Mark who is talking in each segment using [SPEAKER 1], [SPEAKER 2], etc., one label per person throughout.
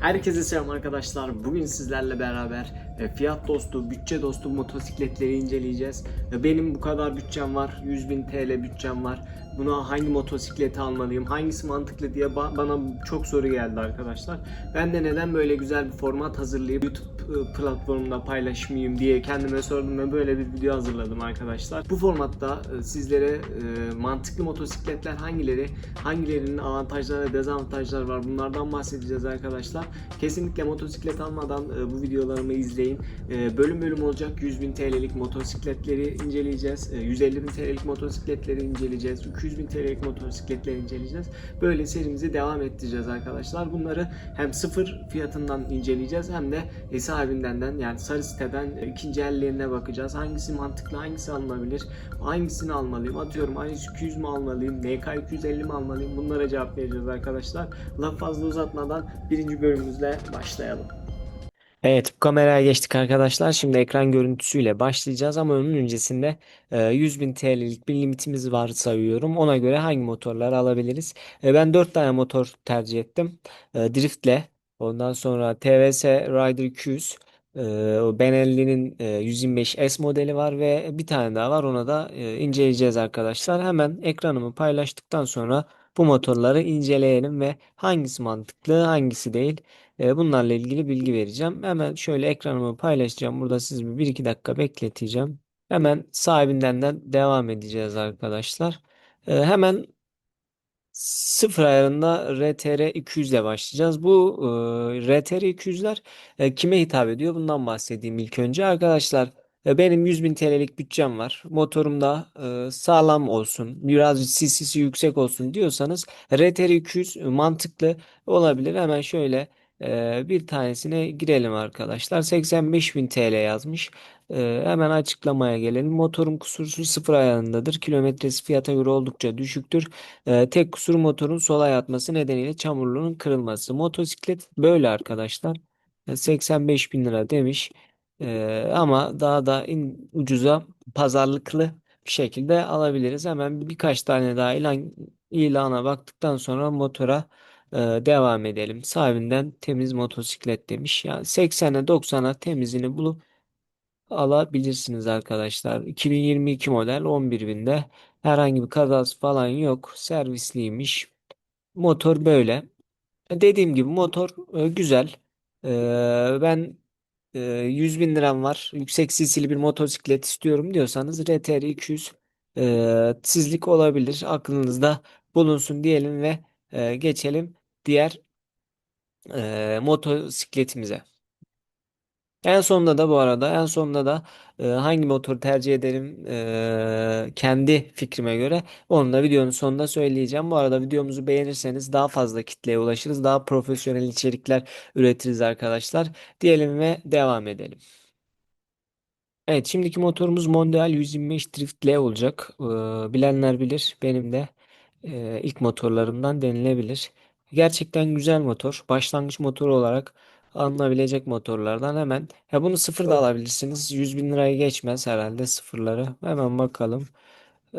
[SPEAKER 1] Herkese selam arkadaşlar. Bugün sizlerle beraber fiyat dostu, bütçe dostu motosikletleri inceleyeceğiz. E, Benim bu kadar bütçem var. 100.000 TL bütçem var. Buna hangi motosikleti almalıyım? Hangisi mantıklı diye ba- bana çok soru geldi arkadaşlar. Ben de neden böyle güzel bir format hazırlayıp YouTube e, platformunda paylaşmayayım diye kendime sordum ve böyle bir video hazırladım arkadaşlar. Bu formatta e, sizlere e, mantıklı motosikletler hangileri, hangilerinin avantajları ve dezavantajları var bunlardan bahsedeceğiz arkadaşlar. Kesinlikle motosiklet almadan e, bu videolarımı izleyin. E, bölüm bölüm olacak 100.000 TL'lik motosikletleri inceleyeceğiz. E, 150.000 TL'lik motosikletleri inceleyeceğiz. 200.000 TL'lik motosikletleri inceleyeceğiz. Böyle serimizi devam ettireceğiz arkadaşlar. Bunları hem sıfır fiyatından inceleyeceğiz hem de e, yani sarı siteden ikinci ellerine bakacağız. Hangisi mantıklı, hangisi alınabilir, hangisini almalıyım? Atıyorum i200 mü almalıyım, MK 250 mi almalıyım? Bunlara cevap vereceğiz arkadaşlar. Laf fazla uzatmadan birinci bölümümüzle başlayalım. Evet, bu kameraya geçtik arkadaşlar. Şimdi ekran görüntüsüyle başlayacağız ama onun öncesinde e, 100.000 TL'lik bir limitimiz var sayıyorum. Ona göre hangi motorları alabiliriz? E, Ben 4 tane motor tercih ettim. E, Drift'le, ondan sonra TVS Rider 200, e, o Benelli'nin e, 125S modeli var ve bir tane daha var. Ona da inceleyeceğiz arkadaşlar. Hemen ekranımı paylaştıktan sonra bu motorları inceleyelim ve hangisi mantıklı, hangisi değil. E, Bunlarla ilgili bilgi vereceğim. Hemen şöyle ekranımı paylaşacağım. Burada sizi bir 1-2 dakika bekleteceğim. Hemen sahibinden de devam edeceğiz arkadaşlar. E, Hemen sıfır ayarında RTR 200 ile başlayacağız. Bu RTR 200'ler e, kime hitap ediyor? Bundan bahsedeyim ilk önce. Arkadaşlar e, benim 100.000 TL'lik bütçem var. Motorum da e, sağlam olsun, biraz CC'si yüksek olsun diyorsanız RTR 200 mantıklı olabilir. Hemen şöyle ee, bir tanesine girelim arkadaşlar. 85.000 TL yazmış. Ee, hemen açıklamaya gelelim. Motorun kusursuz sıfır ayarındadır. Kilometresi fiyata göre oldukça düşüktür. Tek kusur motorun sola yatması nedeniyle çamurluğunun kırılması. Motosiklet böyle arkadaşlar. 85 bin lira demiş. Ee, ama daha da in, ucuza pazarlıklı bir şekilde alabiliriz. Hemen birkaç tane daha ilan, ilana baktıktan sonra motora ee, devam edelim. Sahibinden temiz motosiklet demiş. Yani 80'e 90'a temizini bulup alabilirsiniz arkadaşlar. 2022 model 11 binde herhangi bir kazası falan yok. Servisliymiş. Motor böyle. Dediğim gibi motor e, güzel. Ee, ben e, 100 bin liram var. Yüksek cc'li bir motosiklet istiyorum diyorsanız RTR 200 e, sizlik olabilir. Aklınızda bulunsun diyelim ve e, geçelim diğer e, motosikletimize. En sonunda da bu arada en sonunda da e, hangi motoru tercih ederim e, kendi fikrime göre onu da videonun sonunda söyleyeceğim. Bu arada videomuzu beğenirseniz daha fazla kitleye ulaşırız. Daha profesyonel içerikler üretiriz arkadaşlar. Diyelim ve devam edelim. Evet şimdiki motorumuz Mondial 125 Drift L olacak. Ee, bilenler bilir. Benim de e, ilk motorlarımdan denilebilir. Gerçekten güzel motor. Başlangıç motoru olarak alınabilecek motorlardan hemen. Ya bunu sıfır da alabilirsiniz. 100 bin liraya geçmez herhalde sıfırları. Hemen bakalım. Ee,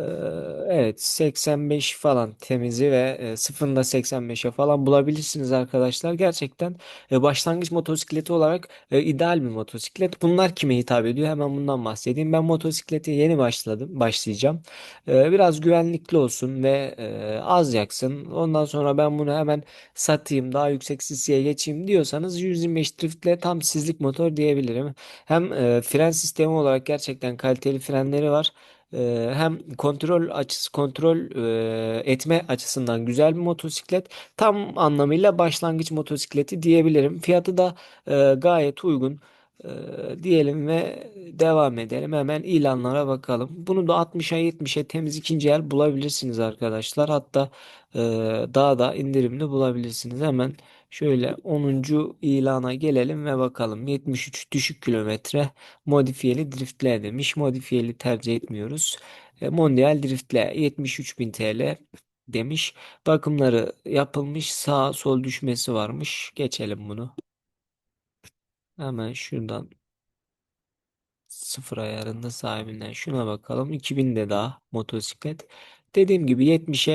[SPEAKER 1] evet 85 falan temizi ve e, sıfırını da 85'e falan bulabilirsiniz arkadaşlar. Gerçekten e, başlangıç motosikleti olarak e, ideal bir motosiklet. Bunlar kime hitap ediyor? Hemen bundan bahsedeyim. Ben motosiklete yeni başladım, başlayacağım. Biraz güvenlikli olsun ve az yaksın. Ondan sonra ben bunu hemen satayım, daha yüksek CC'ye geçeyim diyorsanız 125 driftle tam sizlik motor diyebilirim. Hem fren sistemi olarak gerçekten kaliteli frenleri var. Ee, hem kontrol açısı kontrol e, etme açısından güzel bir motosiklet. Tam anlamıyla başlangıç motosikleti diyebilirim. Fiyatı da e, gayet uygun. E, diyelim ve devam edelim. Hemen ilanlara bakalım. Bunu da 60'a 70'e temiz ikinci el bulabilirsiniz arkadaşlar. Hatta daha da indirimli bulabilirsiniz. Hemen şöyle 10. ilana gelelim ve bakalım. 73 düşük kilometre modifiyeli driftle demiş. Modifiyeli tercih etmiyoruz. E, Mondial driftle 73.000 TL demiş. Bakımları yapılmış. Sağ sol düşmesi varmış. Geçelim bunu. Hemen şuradan sıfır ayarında sahibinden şuna bakalım. 2000 de daha motosiklet. Dediğim gibi 70'e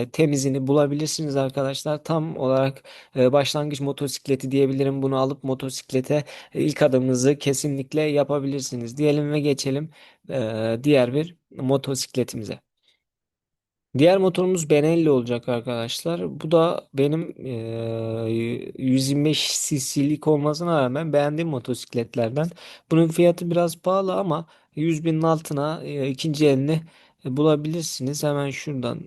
[SPEAKER 1] e, temizini bulabilirsiniz arkadaşlar. Tam olarak e, başlangıç motosikleti diyebilirim. Bunu alıp motosiklete e, ilk adımınızı kesinlikle yapabilirsiniz. Diyelim ve geçelim e, diğer bir motosikletimize. Diğer motorumuz Benelli olacak arkadaşlar. Bu da benim eee 125 cc'lik olmasına rağmen beğendiğim motosikletlerden. Bunun fiyatı biraz pahalı ama 100 binin altına eee, ikinci elini e, bulabilirsiniz. Hemen şuradan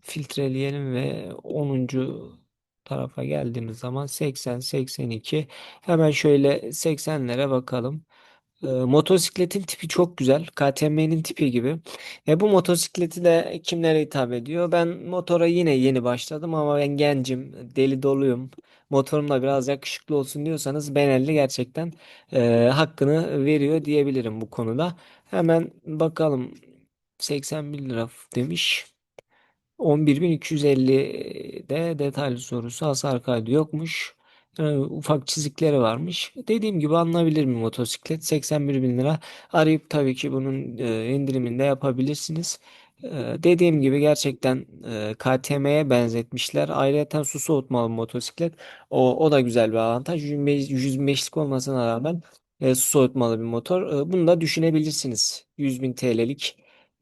[SPEAKER 1] filtreleyelim ve 10. tarafa geldiğimiz zaman 80, 82. Hemen şöyle 80'lere bakalım. E, motosikletin tipi çok güzel. KTM'nin tipi gibi. E, bu motosikleti de kimlere hitap ediyor? Ben motora yine yeni başladım ama ben gencim, deli doluyum. Motorum da biraz yakışıklı olsun diyorsanız Benelli gerçekten e, hakkını veriyor diyebilirim bu konuda. Hemen bakalım 81 lira demiş. 11.250 de detaylı sorusu hasar kaydı yokmuş. Yani ufak çizikleri varmış. Dediğim gibi alınabilir mi motosiklet? 81 bin lira. Arayıp tabii ki bunun e, indirimini de yapabilirsiniz. E, dediğim gibi gerçekten e, KTM'ye benzetmişler. Ayrıca su soğutmalı motosiklet. O, o da güzel bir avantaj. 125, 125'lik olmasına rağmen e, su soğutmalı bir motor. E, bunu da düşünebilirsiniz. 100 bin TL'lik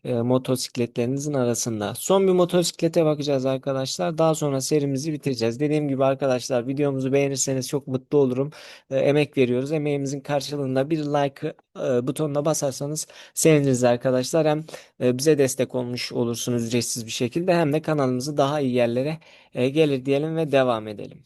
[SPEAKER 1] e, motosikletlerinizin arasında. Son bir motosiklete bakacağız arkadaşlar. Daha sonra serimizi bitireceğiz. Dediğim gibi arkadaşlar videomuzu beğenirseniz çok mutlu olurum. E, emek veriyoruz. Emeğimizin karşılığında bir like e, butonuna basarsanız seviniriz arkadaşlar. Hem e, bize destek olmuş olursunuz ücretsiz bir şekilde hem de kanalımızı daha iyi yerlere e, gelir diyelim ve devam edelim.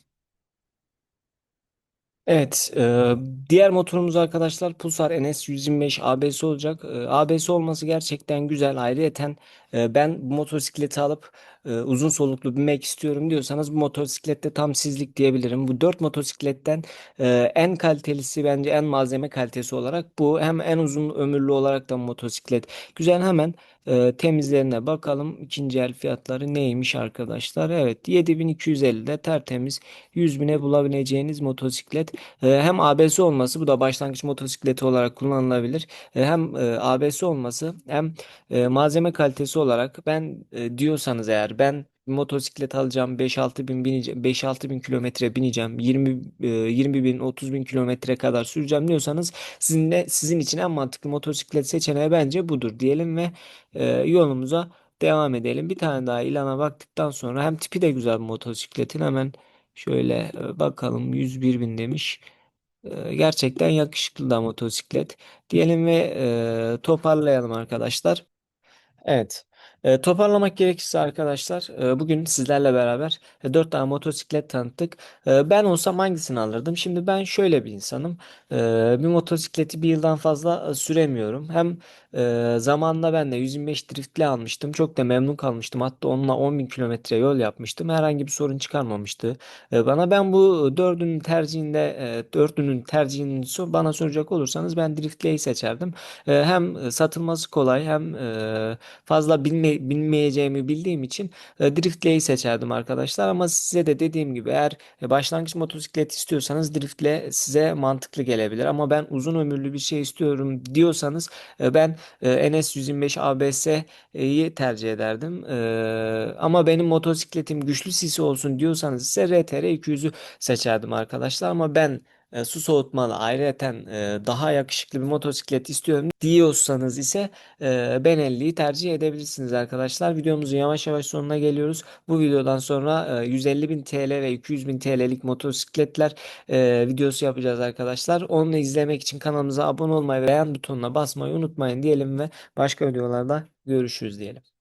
[SPEAKER 1] Evet, e, diğer motorumuz arkadaşlar Pulsar NS 125 ABS olacak. E, ABS olması gerçekten güzel. Ayrıyeten e, ben bu motosikleti alıp e, uzun soluklu binmek istiyorum diyorsanız bu motosiklette tam sizlik diyebilirim. Bu 4 motosikletten e, en kalitelisi bence en malzeme kalitesi olarak bu. Hem en uzun ömürlü olarak da motosiklet. Güzel hemen e, temizlerine bakalım. İkinci el fiyatları neymiş arkadaşlar? Evet 7250'de tertemiz 100 bine bulabileceğiniz motosiklet. E, hem ABS olması bu da başlangıç motosikleti olarak kullanılabilir. E, hem e, ABS olması hem e, malzeme kalitesi olarak ben e, diyorsanız eğer ben motosiklet alacağım 5-6 bin bineceğim 5-6 bin kilometre bineceğim 20 e, 20 bin 30 bin kilometre kadar süreceğim diyorsanız sizin de, sizin için en mantıklı motosiklet seçeneği bence budur diyelim ve e, yolumuza devam edelim. Bir tane daha ilana baktıktan sonra hem tipi de güzel bir motosikletin hemen şöyle e, bakalım 101 bin demiş. E, gerçekten yakışıklı da motosiklet diyelim ve e, toparlayalım arkadaşlar. Evet. E, toparlamak gerekirse arkadaşlar e, bugün sizlerle beraber e, 4 tane motosiklet tanıttık. E, ben olsam hangisini alırdım? Şimdi ben şöyle bir insanım. E, bir motosikleti bir yıldan fazla süremiyorum. Hem e, zamanında ben de 125 driftli almıştım. Çok da memnun kalmıştım. Hatta onunla 10 bin kilometre yol yapmıştım. Herhangi bir sorun çıkarmamıştı. Bana ben bu dördünün tercihinde dördünün tercihini bana soracak olursanız ben driftliyi seçerdim. Hem satılması kolay hem fazla bilme, bildiğim için e, Driftley'i seçerdim arkadaşlar. Ama size de dediğim gibi eğer e, başlangıç motosiklet istiyorsanız Driftle size mantıklı gelebilir. Ama ben uzun ömürlü bir şey istiyorum diyorsanız e, ben e, NS125 ABS'yi tercih ederdim. Ama benim motosikletim güçlü sisi olsun diyorsanız ise RTR 200'ü seçerdim arkadaşlar. Ama ben e, su soğutmalı ayrıyeten e, daha yakışıklı bir motosiklet istiyorum diyorsanız ise e, Benelli'yi tercih edebilirsiniz arkadaşlar. Videomuzun yavaş yavaş sonuna geliyoruz. Bu videodan sonra e, 150 bin TL ve 200 bin TL'lik motosikletler e, videosu yapacağız arkadaşlar. Onu izlemek için kanalımıza abone olmayı ve beğen butonuna basmayı unutmayın diyelim ve başka videolarda görüşürüz diyelim.